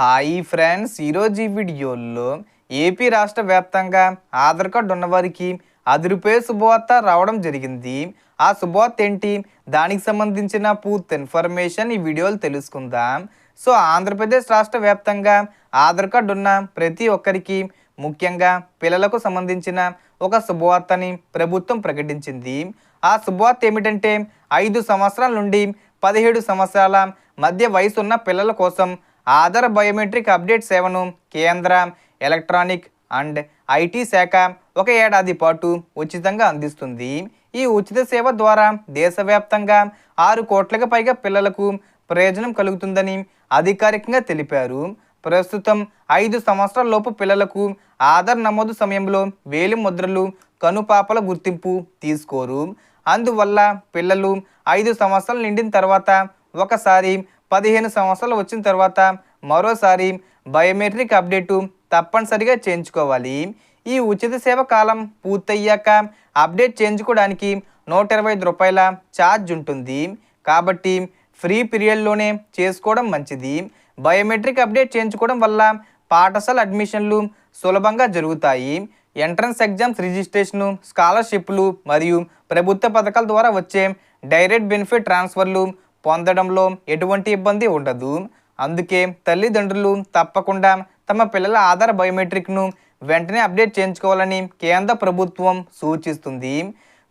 Hi friends ఈరోజు ఈ వీడియోలో ఏపీ రాష్ట్ర వ్యాప్తంగా ఆధార్ కార్డు ఉన్నవారికి అదిరిపోయే శుభవార్త రావడం జరిగింది. ఆ శుభవార్త ఏంటి? దానికి సంబంధించిన పూర్తి ఇన్ఫర్మేషన్ ఈ వీడియోలో తెలుసుకుందాం. సో ఆంధ్రప్రదేశ్ రాష్ట్ర వ్యాప్తంగా ఆధార్ కార్డు ఉన్న ప్రతి ఒక్కరికి ముఖ్యంగా పిల్లలకు సంబంధించిన ఒక శుభవార్తని ప్రభుత్వం ప్రకటించింది. ఆ శుభవార్త ఏమిటంటే ఐదు సంవత్సరాల నుండి పదిహేడు సంవత్సరాల మధ్య వయసు ఉన్న పిల్లల కోసం ఆధార్ బయోమెట్రిక్ అప్డేట్ సేవను కేంద్ర ఎలక్ట్రానిక్ అండ్ ఐటీ శాఖ ఒక ఏడాది పాటు ఉచితంగా అందిస్తుంది. ఈ ఉచిత సేవ ద్వారా దేశవ్యాప్తంగా ఆరు కోట్లకు పైగా పిల్లలకు ప్రయోజనం కలుగుతుందని అధికారికంగా తెలిపారు. ప్రస్తుతం ఐదు సంవత్సరాల లోపు పిల్లలకు ఆధార్ నమోదు సమయంలో వేలి ముద్రలు కనుపాపల గుర్తింపు తీసుకోరు. అందువల్ల పిల్లలు ఐదు సంవత్సరాలు నిండిన తర్వాత ఒకసారి పదిహేను సంవత్సరాలు వచ్చిన తర్వాత మరోసారి బయోమెట్రిక్ అప్డేటు తప్పనిసరిగా చేయించుకోవాలి. ఈ ఉచిత సేవ కాలం పూర్తయ్యాక అప్డేట్ చేయించుకోవడానికి నూట ఇరవై ఐదు రూపాయల ఛార్జ్ ఉంటుంది. కాబట్టి ఫ్రీ పీరియడ్లోనే చేసుకోవడం మంచిది. బయోమెట్రిక్ అప్డేట్ చేయించుకోవడం వల్ల పాఠశాల అడ్మిషన్లు సులభంగా జరుగుతాయి. ఎంట్రన్స్ ఎగ్జామ్స్ రిజిస్ట్రేషను స్కాలర్షిప్లు మరియు ప్రభుత్వ పథకాల ద్వారా వచ్చే డైరెక్ట్ బెనిఫిట్ ట్రాన్స్ఫర్లు పొందడంలో ఎటువంటి ఇబ్బంది ఉండదు. అందుకే తల్లిదండ్రులు తప్పకుండా తమ పిల్లల ఆధార్ బయోమెట్రిక్ను వెంటనే అప్డేట్ చేయించుకోవాలని కేంద్ర ప్రభుత్వం సూచిస్తుంది.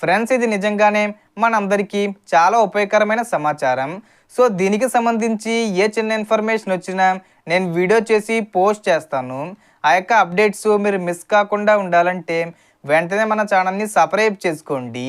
ఫ్రెండ్స్ ఇది నిజంగానే మనందరికీ చాలా ఉపయోగకరమైన సమాచారం. సో దీనికి సంబంధించి ఏ చిన్న ఇన్ఫర్మేషన్ వచ్చినా నేను వీడియో చేసి పోస్ట్ చేస్తాను. ఆ యొక్క అప్డేట్స్ మీరు మిస్ కాకుండా ఉండాలంటే వెంటనే మన ఛానల్ని సబ్స్క్రైబ్ చేసుకోండి.